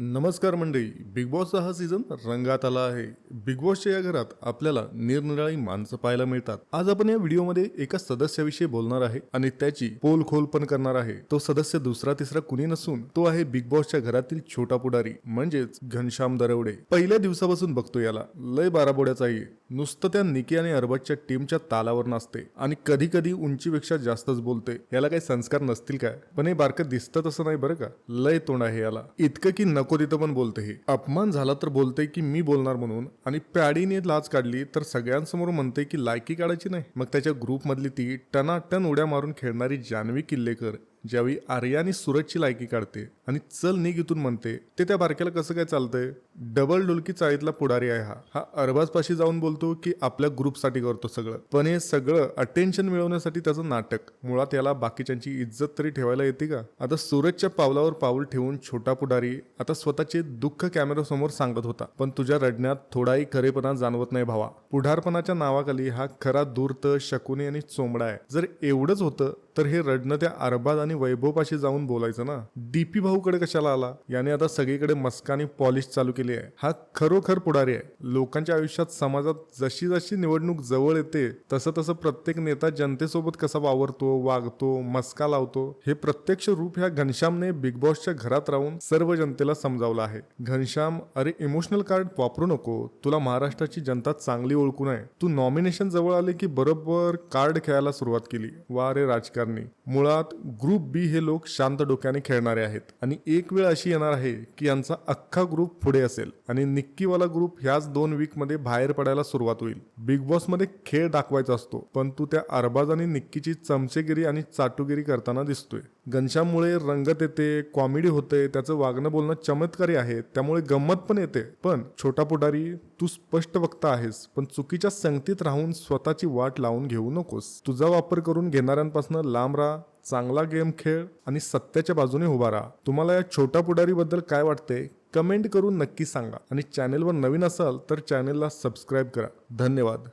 नमस्कार मंडळी बिग बॉसचा हा सीझन रंगात आला आहे. बिग बॉसच्या या घरात आपल्याला निरनिराळी माणसं पाहायला मिळतात. आज आपण या व्हिडिओमध्ये एका सदस्याविषयी बोलणार आहे आणि त्याची पोल खोल पण करणार आहे. तो सदस्य दुसरा तिसरा कुणी नसून तो आहे बिग बॉसच्या घरातील छोटा पुढारी म्हणजेच घनश्याम दरवडे पहिल्या दिवसापासून बघतो याला. लय बाराबोड्याचा आहे. नुसतं त्या निकी आणि अरबाजच्या टीमच्या तालावर नाचते आणि कधी कधी उंचीपेक्षा जास्तच बोलते. याला काही संस्कार नसतील काय? पण हे बारकं दिसतं तसं नाही बरं का? लय तोंड आहे याला. इतकं की नको तिथं पण बोलते हे. अपमान झाला तर बोलते की मी बोलणार म्हणून आणि पॅडीने लाच काढली तर सगळ्यांसमोर म्हणते की लायकी काढायची नाही. मग त्याच्या ग्रुपमधली ती टनाटन उड्या मारून खेळणारी जान्हवी किल्लेकर ज्यावेळी आर्या आणि सूरजची लायकी काढते आणि चल निघ इथून म्हणते ते त्या बारक्याला कसं काय चालतंय? डबल डुलकी चाळीतला पुढारी आहे हा. हा अरबाज पाशी जाऊन बोलतो की आपल्या ग्रुपसाठी करतो सगळं. पण हे सगळं अटेन्शन मिळवण्यासाठी त्याचं नाटक. मुळात याला बाकीच्यांची इज्जत तरी ठेवायला येते का? आता सूरजच्या पावलावर पाऊल ठेवून छोटा पुढारी आता स्वतःचे दुःख कॅमेरासमोर सांगत होता. पण तुझ्या रडण्यात थोडाही खरेपणा जाणवत नाही भावा. पुढारपणाच्या नावाखाली हा खरा धूर्त शकुनी आणि चोंबडा आहे. जर एवढंच होतं तर हे रडणं त्या अरबाज आणि वैभवपाशी जाऊन बोलायचं ना. डीपी भाऊकडे कशाला आला? याने आता सगळीकडे मस्काने पॉलिश चालू केली आहे. हा खरोखर पुढारी आहे. लोकांच्या आयुष्यात समाजात जशी जशी निवडणूक जवळ येते तसं तसं प्रत्येक नेता जनतेसोबत कसा वावरतो वागतो मस्का लावतो हे प्रत्यक्ष रूप ह्या घनश्यामने बिग बॉसच्या घरात राहून सर्व जनतेला समजावलं आहे. घनश्याम अरे इमोशनल कार्ड वापरू नको. तुला महाराष्ट्राची जनता चांगली ओळखून आहे तू नॉमिनेशन जवळ आले की बरोबर कार्ड खेळायला सुरुवात केली. वा रे राजकारण. मुळात ग्रुप बी हे लोक शांत डोक्याने खेळणारे आहेत. आणि एक वेळ अशी येणार आहे की यांचा अख्खा ग्रुप पुढे असेल. आणि निक्कीवाला ग्रुप ह्याच दोन वीकमध्ये बाहेर पडायला सुरुवात होईल. बिग बॉसमध्ये खेळ दाखवायचा असतो पण तू त्या अरबाज आणि निक्कीची चमचेगिरी आणि चाटुगिरी करताना दिसतोय. घनश्याममुळे रंगत येते कॉमेडी होते त्याचं वागणं बोलणं चमत्कारी आहे त्यामुळे गंमत पण येते. पण छोटा पुढारी तू स्पष्ट वक्ता आहेस पण चुकीच्या संगतीत राहून स्वतःची वाट लावून घेऊ नकोस. तुझा वापर करून घेणाऱ्यांपासून लांब राहा चांगला गेम खेळ आणि सत्याच्या बाजूने उभा राहा. तुम्हाला या छोटा पुढारीबद्दल काय वाटते कमेंट करून नक्की सांगा. आणि चॅनेलवर नवीन असाल तर चॅनेलला सबस्क्राईब करा. धन्यवाद.